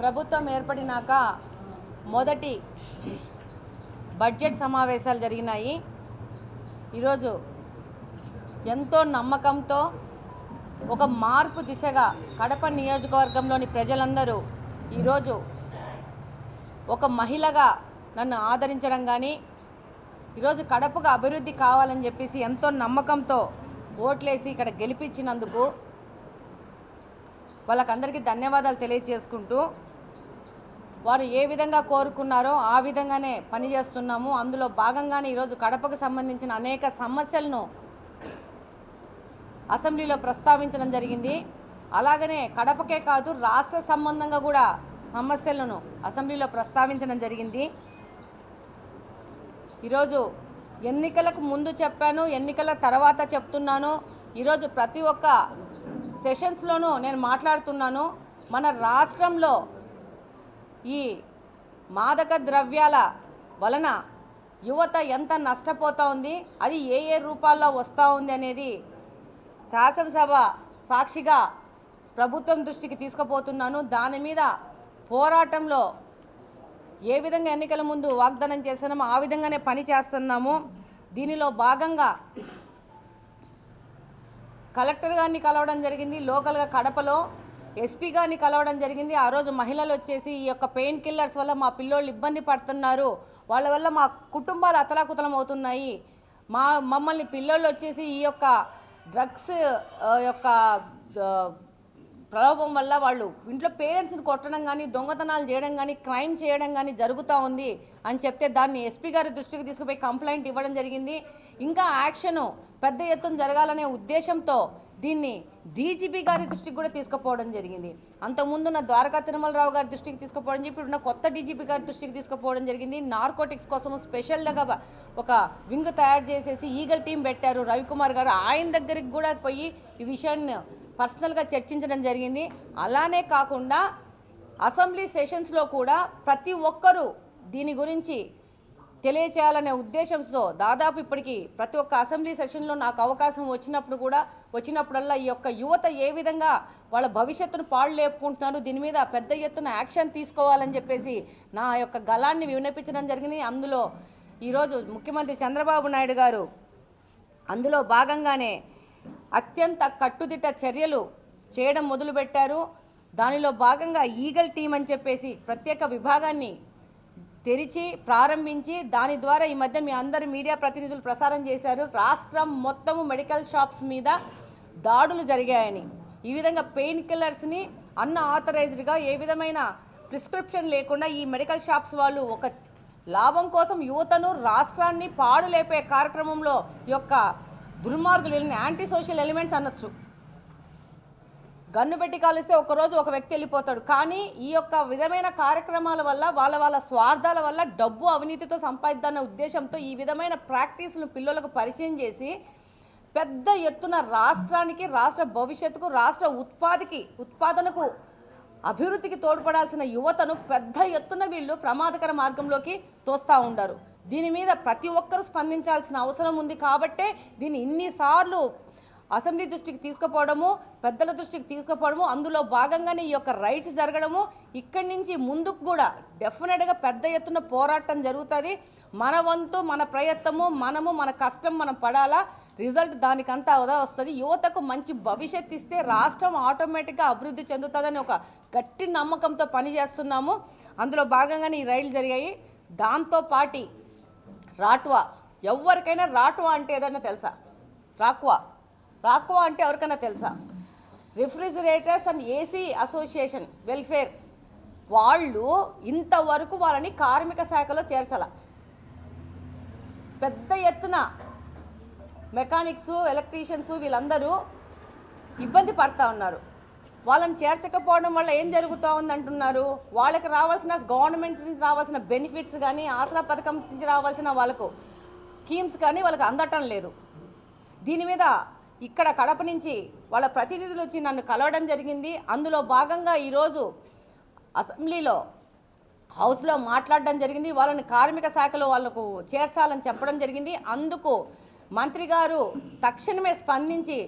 ప్రభుత్వం ఏర్పడినాక మొదటి బడ్జెట్ సమావేశాలు జరిగినాయి. ఈరోజు ఎంతో నమ్మకంతో ఒక మార్పు దిశగా కడప నియోజకవర్గంలోని ప్రజలందరూ ఈరోజు ఒక మహిళగా నన్ను ఆదరించడం కానీ ఈరోజు కడపకు అభివృద్ధి కావాలని చెప్పేసి ఎంతో నమ్మకంతో ఓట్లేసి ఇక్కడ గెలిపించినందుకు వాళ్ళకందరికీ ధన్యవాదాలు తెలియజేసుకుంటూ వారు ఏ విధంగా కోరుకున్నారో ఆ విధంగానే పనిచేస్తున్నాము. అందులో భాగంగానే ఈరోజు కడపకు సంబంధించిన అనేక సమస్యలను అసెంబ్లీలో ప్రస్తావించడం జరిగింది. అలాగనే కడపకే కాదు రాష్ట్ర సంబంధంగా కూడా సమస్యలను అసెంబ్లీలో ప్రస్తావించడం జరిగింది. ఈరోజు ఎన్నికలకు ముందు చెప్పాను ఎన్నికల తర్వాత చెప్తున్నాను. ఈరోజు ప్రతి ఒక్క సెషన్స్లోనూ నేను మాట్లాడుతున్నాను మన రాష్ట్రంలో ఈ మాదక ద్రవ్యాల వలన యువత ఎంత నష్టపోతూ ఉంది అది ఏ ఏ రూపాల్లో వస్తూ ఉంది అనేది శాసనసభ సాక్షిగా ప్రభుత్వం దృష్టికి తీసుకుపోతున్నాను. దాని మీద పోరాటంలో ఏ విధంగా ఎన్నికల ముందు వాగ్దానం చేస్తున్నామో ఆ విధంగానే పని చేస్తున్నాము. దీనిలో భాగంగా కలెక్టర్ గారిని కలవడం జరిగింది. లోకల్గా కడపలో ఎస్పీ గారిని కలవడం జరిగింది. ఆ రోజు మహిళలు వచ్చేసి ఈ యొక్క పెయిన్ కిల్లర్స్ వల్ల మా పిల్లోళ్ళు ఇబ్బంది పడుతున్నారు. వాళ్ళ వల్ల మా కుటుంబాలు అతలాకుతలం అవుతున్నాయి. మా మమ్మల్ని పిల్లోళ్ళు వచ్చేసి ఈ యొక్క డ్రగ్స్ యొక్క ప్రలోభం వల్ల వాళ్ళు ఇంట్లో పేరెంట్స్ని కొట్టడం కానీ దొంగతనాలు చేయడం కానీ క్రైమ్ చేయడం కానీ జరుగుతూ ఉంది అని చెప్తే దాన్ని ఎస్పీ గారి దృష్టికి తీసుకుపోయి కంప్లైంట్ ఇవ్వడం జరిగింది. ఇంకా యాక్షను పెద్ద ఎత్తున జరగాలనే ఉద్దేశంతో దీన్ని డీజీపీ గారి దృష్టికి కూడా తీసుకుపోవడం జరిగింది. అంతకుముందున్న ద్వారకా తిరుమలరావు గారి దృష్టికి తీసుకుపోవడం చెప్పి ఇప్పుడున్న కొత్త డీజీపీ గారి దృష్టికి తీసుకుపోవడం జరిగింది. నార్కోటిక్స్ కోసం స్పెషల్గా ఒక వింగ్ తయారు చేసేసి ఈగల్ టీం పెట్టారు రవికుమార్ గారు. ఆయన దగ్గరికి కూడా పోయి ఈ విషయాన్ని పర్సనల్గా చర్చించడం జరిగింది. అలానే కాకుండా అసెంబ్లీ సెషన్స్లో కూడా ప్రతి ఒక్కరూ దీని గురించి తెలియచేయాలనే ఉద్దేశంతో దాదాపు ఇప్పటికి ప్రతి ఒక్క అసెంబ్లీ సెషన్లో నాకు అవకాశం వచ్చినప్పుడు కూడా వచ్చినప్పుడల్లా ఈ యొక్క యువత ఏ విధంగా వాళ్ళ భవిష్యత్తును పాడు లేపుకుంటున్నారు దీని మీద పెద్ద ఎత్తున యాక్షన్ తీసుకోవాలని చెప్పేసి నా యొక్క గళాన్ని వినిపించడం జరిగింది. అందులో ఈరోజు ముఖ్యమంత్రి చంద్రబాబు నాయుడు గారు అందులో భాగంగానే అత్యంత కట్టుదిట్ట చర్యలు చేయడం మొదలుపెట్టారు. దానిలో భాగంగా ఈగల్ టీం అని చెప్పేసి ప్రత్యేక విభాగాన్ని తెరిచి ప్రారంభించి దాని ద్వారా ఈ మధ్య మీ అందరు మీడియా ప్రతినిధులు ప్రసారం చేశారు. రాష్ట్రం మొత్తము మెడికల్ షాప్స్ మీద దాడులు జరిగాయని ఈ విధంగా పెయిన్ కిల్లర్స్ని అన్న ఆథరైజ్డ్గా ఏ విధమైన ప్రిస్క్రిప్షన్ లేకుండా ఈ మెడికల్ షాప్స్ వాళ్ళు ఒక లాభం కోసం యువతను రాష్ట్రాన్ని పాడులేపే కార్యక్రమంలో యొక్క దుర్మార్గులు వెళ్ళిన యాంటీ సోషల్ ఎలిమెంట్స్ అనొచ్చు. గన్ను పెట్టి కాలిస్తే ఒకరోజు ఒక వ్యక్తి వెళ్ళిపోతాడు. కానీ ఈ యొక్క విధమైన కార్యక్రమాల వల్ల వాళ్ళ వాళ్ళ స్వార్థాల వల్ల డబ్బు అవినీతితో సంపాదిద్దన్న ఉద్దేశంతో ఈ విధమైన ప్రాక్టీస్ను పిల్లలకు పరిచయం చేసి పెద్ద ఎత్తున రాష్ట్రానికి రాష్ట్ర భవిష్యత్తుకు రాష్ట్ర ఉత్పాదికి ఉత్పాదనకు అభివృద్ధికి తోడ్పడాల్సిన యువతను పెద్ద ఎత్తున వీళ్ళు ప్రమాదకర మార్గంలోకి తోస్తూ ఉండరు. దీని మీద ప్రతి ఒక్కరూ స్పందించాల్సిన అవసరం ఉంది కాబట్టే దీన్ని ఇన్నిసార్లు అసెంబ్లీ దృష్టికి తీసుకుపోవడము పెద్దల దృష్టికి తీసుకుపోవడము అందులో భాగంగానే ఈ యొక్క రైట్స్ జరగడము ఇక్కడి నుంచి ముందుకు కూడా డెఫినెట్గా పెద్ద ఎత్తున పోరాటం జరుగుతుంది. మన వంతు మన ప్రయత్నము మనము మన కష్టం మనం పడాలా రిజల్ట్ దానికంతా అదా వస్తుంది. యువతకు మంచి భవిష్యత్ ఇస్తే రాష్ట్రం ఆటోమేటిక్గా అభివృద్ధి చెందుతుందని ఒక గట్టి నమ్మకంతో పనిచేస్తున్నాము. అందులో భాగంగానే ఈ రైళ్ళు జరిగాయి. దాంతో పాటి రాట్వా. ఎవరికైనా రాట్వా అంటే ఏదైనా తెలుసా? రాక్వా. రాక్వా అంటే ఎవరికైనా తెలుసా? Refrigerators and AC association welfare. వాళ్ళు ఇంతవరకు వాళ్ళని కార్మిక శాఖలో చేర్చాల. పెద్ద ఎత్తున మెకానిక్స్ ఎలక్ట్రీషియన్స్ వీళ్ళందరూ ఇబ్బంది పడతా ఉన్నారు. వాళ్ళని చేర్చకపోవడం వల్ల ఏం జరుగుతూ ఉందంటున్నారు? వాళ్ళకి రావాల్సిన గవర్నమెంట్ నుంచి రావాల్సిన బెనిఫిట్స్ కానీ ఆసరా పథకం నుంచి రావాల్సిన వాళ్ళకు స్కీమ్స్ కానీ వాళ్ళకి అందటం లేదు. దీని మీద ఇక్కడ కడప నుంచి వాళ్ళ ప్రతినిధులు వచ్చి నన్ను కలవడం జరిగింది. అందులో భాగంగా ఈరోజు అసెంబ్లీలో హౌస్లో మాట్లాడడం జరిగింది. వాళ్ళని కార్మిక శాఖలో వాళ్ళకు చేర్చాలని చెప్పడం జరిగింది. అందుకు మంత్రి గారు తక్షణమే స్పందించి